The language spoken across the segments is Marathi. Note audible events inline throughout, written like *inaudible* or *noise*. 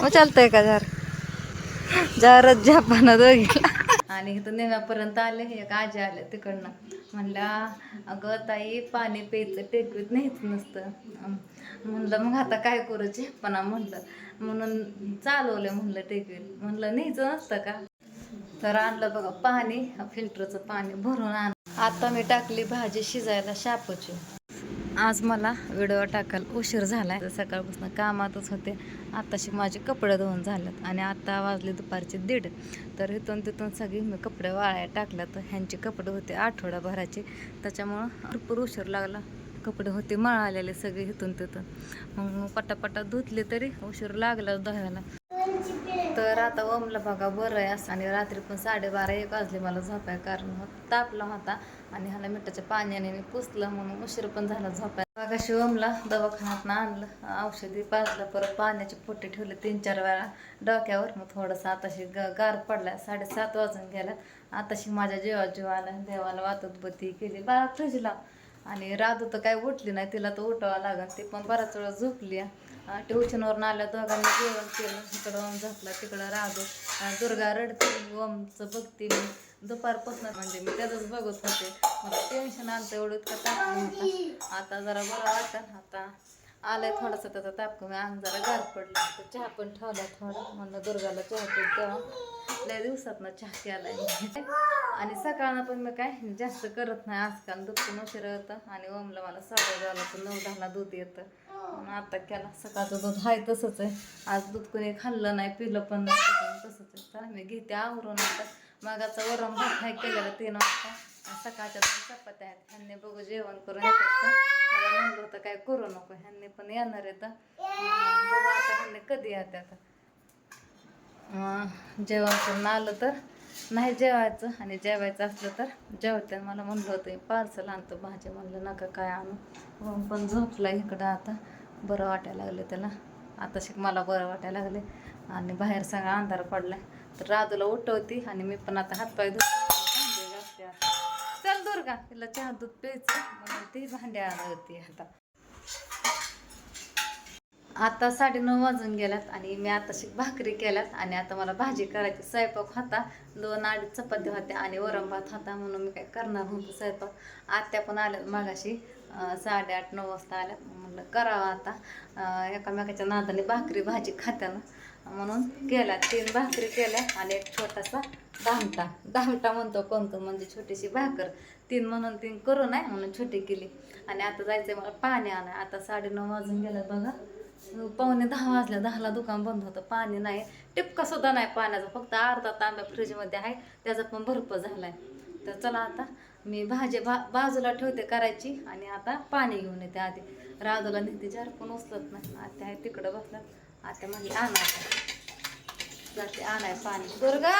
मग चालतंय का जार? जारच झापाना दोघीला आणि इथं नेव्यापर्यंत आले एक आजी आले तिकडनं. म्हणल्या अगं ताई पाणी प्यायचं टेकवीत नाहीच नसतं. म्हणलं मग आता काय करू झेपणा म्हणलं. म्हणून चालवलं म्हणलं टेकवीत. म्हणलं न्यायचं नसतं का? तर आणलं बघा पाणी फिल्टरचं पाणी भरून आण आता मी टाकली भाजी शिजायला शापची. आज मला व्हिडिओ टाकायला उशीर झालाय. आहे सकाळपासून कामातच होते. आताशी माझे कपडे धुवून झालेत आणि आता वाजले दुपारचे दीड. तर इथून तिथून सगळी मी कपडे वाळ्या टाकल्या तर ह्यांचे कपडे होते आठवड्याभराचे त्याच्यामुळं भरपूर उशीर लागला. कपडे होते मळालेले सगळे इथून तिथून. मग पटापटा धुतले तरी उशीर लागला धुवायला. तर आता ओमला बघा बरं आहे असं. आणि रात्री पण साडेबारा एक वाजले मला झोपाय कारण तापला होता. आणि ह्याला मिठाच्या पाण्याने पुसलं म्हणून उशीर पण झाला झोपाय बघाशी ओमला दवाखान्यात आणलं. औषधी पाजलं परत पाण्याचे पोटे ठेवले तीन चार वेळा डोक्यावर. मग थोडंसं आताशी ग गार पडला साडेसात वाजून गेला आताशी माझ्या जीवा जेवाला देवाला वातत केली. बाळा फ्रिजला. आणि राधू तर काय उठली नाही तिला तर उठावं लागेल. ती पण बराच वेळा झोपली आहे. ट्युशनवरून आल्या दोघांनी जेवण केलं. इकडं ओम झोपला तिकडं राहतो दुर्गा रडते ओमचं बघते. मी दुपारपासून म्हणजे मी त्याचंच बघत होते. मला टेन्शन आलं एवढं का ताप आता जरा बरं वाटतं. आता आलंय थोडासा त्याचा ताप कमी अंग जरा गार पडला. तर चहा पण ठेवला थोडा. म्हणलं दुर्गाला चहा पण तेव्हा लय दिवसात ना चहा केलाय आणि सकाळनं पण मी काय जास्त करत नाही. आजकाल दूध पण उशीर येतं आणि ओमला मला साडे झालं तर नऊ दहाला दूध येतं. म्हणून आता केला सकाळचं दूध. आहे तसंच आहे. आज दूध कोणी खाल्लं नाही पिलं पण नाही तसंच आहे. तर मी घेते आवरून आता. मागाचा वरम भात नाही केलेला तीन वाजता. सकाळच्या दोन चपात्या आहेत. ह्यांनी बघू जेवण करून येतात मला म्हणलं होतं काय करू नको. ह्यांनी पण येणार आहेत. बघू आता ह्यांनी कधी येतात आता. जेवण करून आलं तर. नाही जेवायचं आणि जेवायचं असलं तर जेवते. मला म्हणलं होतं पार्सल आणतो भाजी. म्हणलं नका काय आणू. म्हणून पण झोपला इकडं आता. बरं वाटायला लागलं त्याला. आता शिक मला बरं वाटायला लागले. आणि बाहेर सगळा अंधार पडला तर राजूला उठवती आणि मी पण आता हातपाय धुते. चल दुर्गा तिला चहा दूध प्यायचं. म्हणून ती भांड्या आणत होती आता. आता साडेनऊ वाजून गेल्यात आणि मी आता भाकरी केल्यात आणि आता मला भाजी करायची. स्वयंपाक होता. दोन अडीच चपात्या होत्या आणि वरण भात होता म्हणून मी काय करणार नव्हतं स्वयंपाक. आत्या पण आल्यात मागाशी साडे साडेआठ नऊ वाजता आल्या म्हणलं करावं आता. एकामेकाच्या नादाने भाकरी भाजी खात्यानं म्हणून केल्या तीन भाकरी केल्या आणि एक छोटासा दामटा दामटा म्हणतो कोणतो? म्हणजे छोटीशी भाकर. तीन म्हणून तीन करू नाही म्हणून छोटी केली. आणि आता जायचं मला पाणी आणाय आता साडेनऊ वाजून गेलं बघा. पावणे दहा वाजल्या दहाला दुकान बंद होतं पाणी नाही. टिपका सुद्धा नाही पाण्याचा फक्त अर्धा तांब्या फ्रीजमध्ये आहे त्याचा पण भरपूर झालाय. तर चला आता मी भाजी बा बाजूला ठेवते करायची आणि आता पाणी घेऊन येते आधी. राजूला नेते जार पण उचलत नाही. आत्या आहे तिकडं बसलं आत्या म्हणजे आणा जाते आणाय पाणी. दुर्गा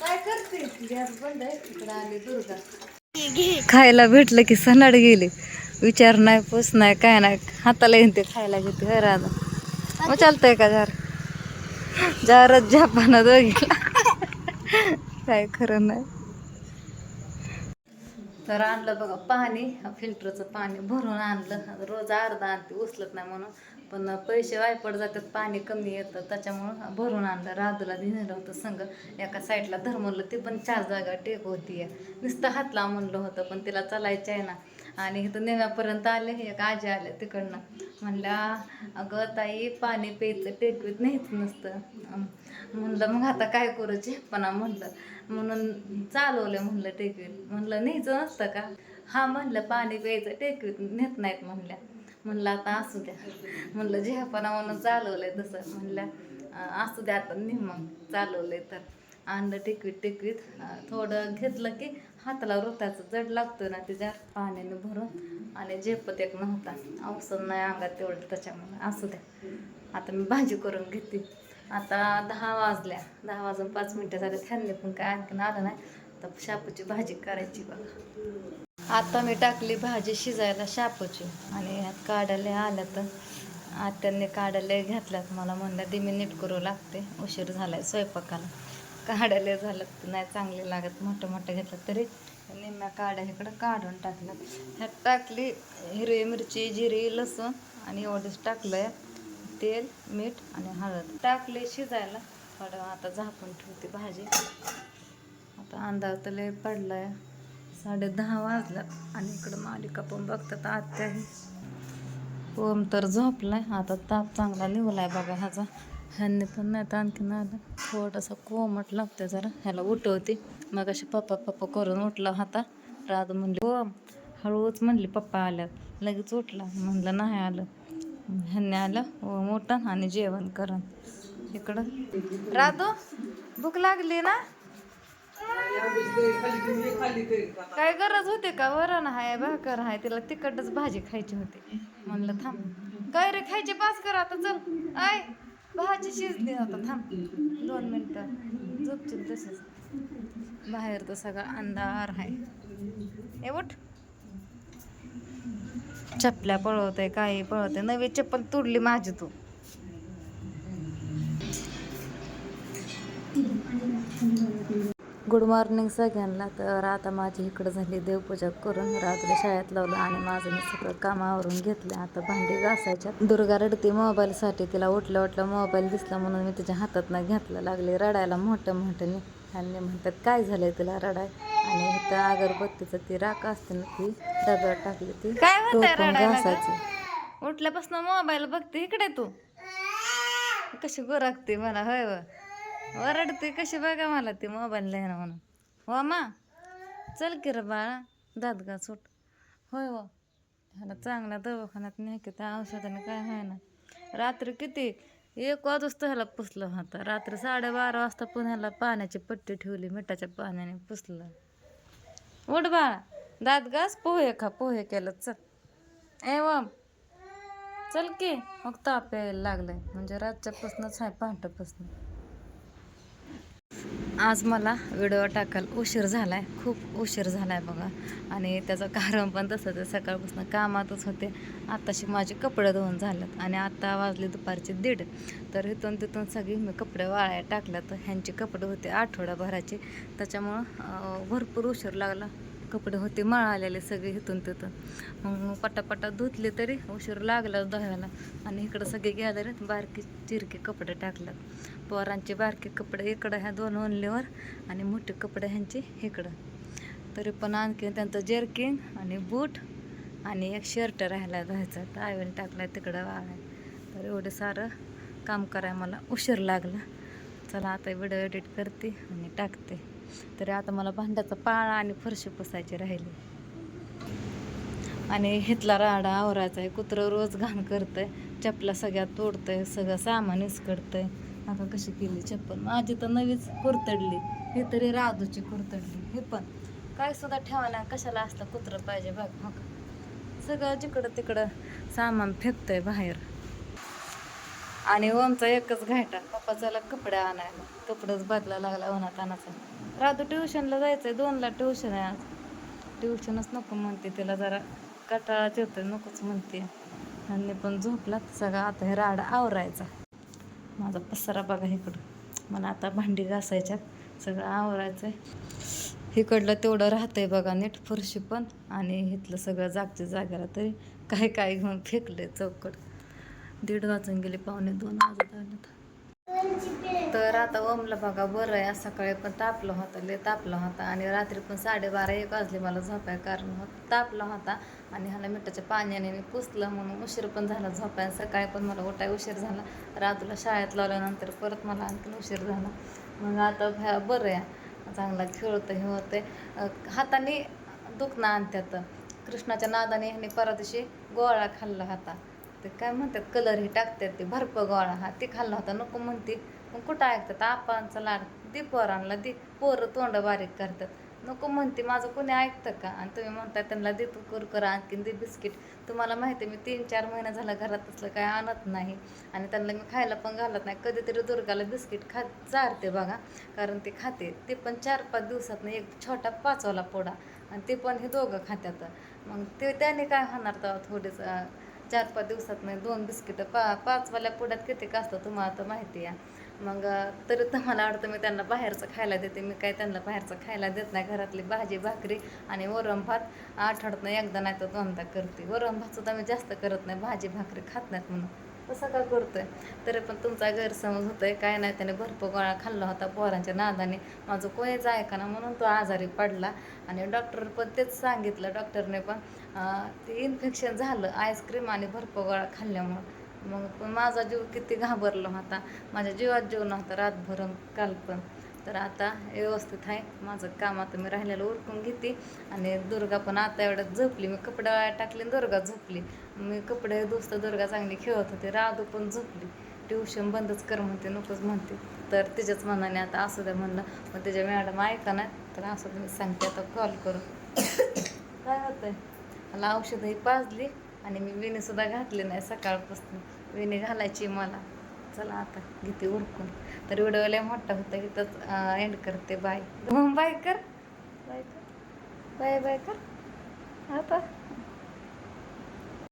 काय करते? गॅस बंद आहे. तिकडं आली दुर्गा. खायला भेटलं की सनाड गेली. विचार नाही पूस नाही काय नाही. हाताला येईन ते खायला घेते हे आता मग चालतंय का जार? जारच झापाना दोघीला काय खरं नाही. तर आणलं बघा पाणी फिल्टरचं पाणी भरून आणलं. रोज अर्धा आणते उचलत नाही म्हणून. पण पैसे वायपड जातात पाणी कमी येतं. त्याच्यामुळं भरून आणलं. राधूला दिलेलं होतं संग. एका साईडला धर म्हणलं ती पण चार जागा टेक होती नुसतं हातला म्हणलं होतं पण तिला चालायचं आहे ना. आणि इथं नेव्यापर्यंत आले एक आजी आले तिकडनं. म्हणल्या अगं ताई पाणी प्यायचं टेकवीत नाहीच नसतं. म्हणलं मग आता काय करू चेपणा म्हणलं. म्हणून चालवलं म्हणलं टेकवीत म्हणलं न्यायचं नसतं का? हा म्हणलं पाणी प्यायचं टेकवीत नेत नाहीत म्हणल्या. म्हणलं आता असू द्या. म्हणलं झेपणा म्हणून चालवलंय तसं. म्हणल्या असू द्या आता नि मग चालवलंय तर. आणलं टिकवीत टिकवीत थोडं घेतलं की हाताला रोताचं जड लागतं ना त्याच्या पाण्याने भरून आणि झेपत एक नव्हता. औषध नाही अंगात तेवढं त्याच्यामुळे. असू द्या. आता मी भाजी करून घेते. आता दहा वाजल्या. दहा वाजून पाच मिनटं झाले. त्यांनी पण काय आणखीन आलं नाही. तर शापूची भाजी करायची बघा. आता मी टाकली भाजी शिजायला शापूची. आणि ह्यात काढायला आल्या तर आत्यांनी काढायला घेतल्यात. मला म्हणलं दे मी नीट करू लागते. उशीर झाला आहे स्वयंपाकाला. काढायला झालं तर नाही चांगले लागत. मोठं मोठं घेतलं तरी निम्म्या काढ्या इकडं काढून टाकलं. ह्यात टाकली हिरवी मिरची जिरी लसूण आणि एवढंच टाकलंय. तेल मीठ आणि हळद. टाकले शिजायला. थोडं आता झाकून ठेवते भाजी. आता अंदाज तर लय पडलाय. साडे दहा वाजला आणि इकडं मालिका पण बघतात आत्याही. ओम तर झोपलाय. आता ताप चांगला निघलाय बघा ह्याचा. ह्यांनी पण नाही तर आणखीन आलं. थोडासा कोमट लागतं जरा. ह्याला उठवते. मग अशी पप्पा पप्पा करून उठला होता. राधू म्हणली ओम हो, हळूच म्हणली पप्पा आल्यात. लगेच उठला. म्हणलं नाही आलं. ह्यांनी आलं. हो मोठं आणि जेवण करण इकडं. राधू भूक लागली ना? काय गरज होते का? वरण आहे भाकर आहे तिला तिखटच भाजी खायची होती. म्हणलं थांब. काय रे खायची पास कर आता चल. आय. भाजी शिजली आता थांब. दोन मिनटं. झोपचील तसेच बाहेर तर सगळा अंधार आहे. ए उठ. चपल्या पळवते काही पळवते नवी चप्पल तुडली माझी तू. गुड मॉर्निंग सगळ्यांना. तर आता माझी इकडं झाली देवपूजा करून रात्री शाळेत लावलं आणि माझं मी सगळं कामावरून घेतलं. आता भांडी घासायच्या. दुर्गा रडते मोबाईलसाठी. तिला उठलं उठलं मोबाईल दिसला म्हणून मी तिच्या हातातनं घेतलं. लागले रडायला मोठं मोठं ह्यांनी म्हणतात काय झालंय तिला रडाय? आणि इथं अगरबत्तीचं ती राख असते ना ती डब्यात टाकली ती. घासायची. उठल्यापासून मोबाईल बघते. इकडे तू. कशी गोरागते मला होय ओरडते कशी बघा मला ती मोबाईल लिहायला म्हणून. हो मा चल की रे बाळा दात का सुट होय हो. ह्याला चांगल्या दवाखान्यात नाही की त्या औषधाने काय व्हायना रात्री किती एक वाजता ह्याला पुसलं होतं. रात्री साडेबारा वाजता पुण्याला पाण्याची पट्टी ठेवली मिठाच्या पाण्याने पुसलं. उठ बाळा दात घास पोहे खा पोहे केलं चल. ए वा चल की. मग ताप यायला लागलाय. म्हणजे रातच्यापासूनच आहे पहाटेपासून आज मला व्हिडिओ टाकायला उशीर झाला आहे खूप उशीर झाला आहे बघा. आणि त्याचं कारण पण तसं तर सकाळपासून कामातच होते. आत्ताशी माझे कपडे धुवून झालेत आणि आत्ता वाजले दुपारचे दीड. तर इथून तिथून सगळी मी कपडे वाळाय टाकल्या तर ह्यांचे कपडे होते आठवड्याभराचे त्याच्यामुळं भरपूर उशीर लागला. कपडे होते मळालेले सगळे इथून तिथून. मग पटापटा धुतले तरी उशीर लागला धुवायला. आणि इकडं सगळे गेले बारकी चिरके कपडे टाकल्यात पोरांचे बारके कपडे इकडं ह्या दोन ओनलीवर आणि मोठे कपडे ह्यांचे इकडं. तरी पण आणखी त्यांचं जर्किन आणि बूट आणि एक शर्ट राहायला तर टावेल टाकलाय तिकडं वाळाय तर एवढं सारं काम कराय मला उशीर लागला. चला आता व्हिडिओ एडिट करते आणि टाकते. तरी आता मला भांड्याचा पाळा आणि फरशी पुसायची राहिली. आणि हितला राडा आवरायचा आहे कुत्रं रोज घाण करतंय. चपला सगळ्या तोडतंय. सगळं सामान इसकडतंय. आता कशी केली चप्पल? माझी तर नवीच कुरतडली. हे तरी राधूची कुरतडली. हे पण. काय सुद्धा ठेवायला कशाला असतं कुत्रं पाहिजे बघ. मग सगळं जिकडं तिकडं सामान फेकतंय बाहेर. आणि ओमचा एकच घायटा. पप्पा चला कपडे आणायला. कपडेच बदला लागला उन्हात आणाचा राधू ट्युशनला जायचंय. दोनला ट्युशन आहे आज. ट्युशनच नको म्हणते तिला जरा. कटाळाच येतोय नकोच म्हणते. आणि पण झोपला सगळा. आता हे राडा आवरायचा. माझा पसारा बघा इकडं. मला आता भांडी घासायच्यात. सगळं आवरायचं आहे इकडलं तेवढं राहतंय बघा नीट फरशी पण. आणि इथलं सगळं जागच्या जागेला तरी काय काय घेऊन फेकले चौकट. दीड वाजून गेले पावणे दोन वाजत आले तर आता ओमला बघा बरं आहे. आज सकाळी पण तापलं होतं लय तापला होता. आणि रात्री पण साडेबारा एक वाजले मला झोपाय कारण तापला होता आणि ह्याला मिठाच्या पाण्याने पुसलं. म्हणून उशीर पण झाला झोपाय सकाळी पण मला उठाय उशीर झाला. रातूला शाळेत लावल्यानंतर परत मला आणखीन उशीर झाला. मग आता भ्या बरं आहे. चांगला खेळतं हे होतं हाताने दुखणं आणत्यात. कृष्णाच्या नादाने ह्याने परत दिवशी गोळा खाल्ला होता ते काय म्हणतात कलर हे टाकतात ते भरप गोळा. हा ते खाल्ला होता नको म्हणते. मग कुठं ऐकतात? आपांचा लाड दे पोरांना दे. पोरं तोंड बारीक करतात. नको म्हणते माझं कोणी ऐकतं का? आणि तुम्ही म्हणताय त्यांना दे तू कुरकुर आणखीन दे बिस्किट. तुम्हाला माहिती आहे मी तीन चार महिना झालं घरात असलं काय आणत नाही. आणि त्यांना मी खायला पण घालत नाही. कधीतरी दुर्गाला बिस्किट खा चारते बघा. कारण ते खाते. ते पण चार पाच दिवसात एक छोटा पाचवाला पोडा आणि ते पण हे दोघं खात्यात. मग ते त्याने काय होणार तेव्हा थोडेच चार पाच दिवसात नाही दोन बिस्किटं पा पाचवाल्या पुढ्यात किती का असतं तुम्हाला तर माहिती आहे. मग तरी तुम्हाला आवडतं मी त्यांना बाहेरचं खायला देते. मी काय त्यांना बाहेरचं खायला देत नाही. घरातली भाजी भाकरी आणि वरण भात आठवड्यातनं एकदा नाही तर दोनदा करते. वरण भातसुद्धा मी जास्त करत नाही. भाजी भाकरी खात नाहीत म्हणून. तसं का करतोय? तरी पण तुमचा गैरसमज होतोय. काय नाही त्याने भरपूर गोळा खाल्ला होता पोरांच्या नादाने. माझं कोणीच ऐका ना म्हणून तो आजारी पडला. आणि डॉक्टर पण तेच सांगितलं. डॉक्टरने पण ते इन्फेक्शन झालं आईस्क्रीम आणि भरपूर गोळा खाल्ल्यामुळं. मग पण माझा जीव किती घाबरला होता. माझ्या जीवात जीव नव्हता रातभर काल पण. तर आता व्यवस्थित आहे. माझं काम आता मी राहिलेलं उरकून घेते. आणि दुर्गा पण आता एवढ्यात झोपली. मी कपडे वाळत टाकले आणि दुर्गा झोपली. मी कपडे दुसतं दुर्गा चांगली खेळत होते. राधू पण झोपली. ट्युशन बंदच कर म्हणते नकोच म्हणते. तर तिच्याच मनाने आता असू द्या म्हणलं. मग त्याच्या मॅडम ऐका ना. तर असं तुम्ही सांगते आता कॉल करून *coughs* काय होतंय? मला औषधही पाजली आणि मी विणेसुद्धा घातली नाही सकाळपासून. विणी घालायची मला. चला आता घेते उरकून. तर व्हिडिओ मोठा होता इथंच एंड करते. बाय बाय कर. बाय कर. बाय बाय कर. आता.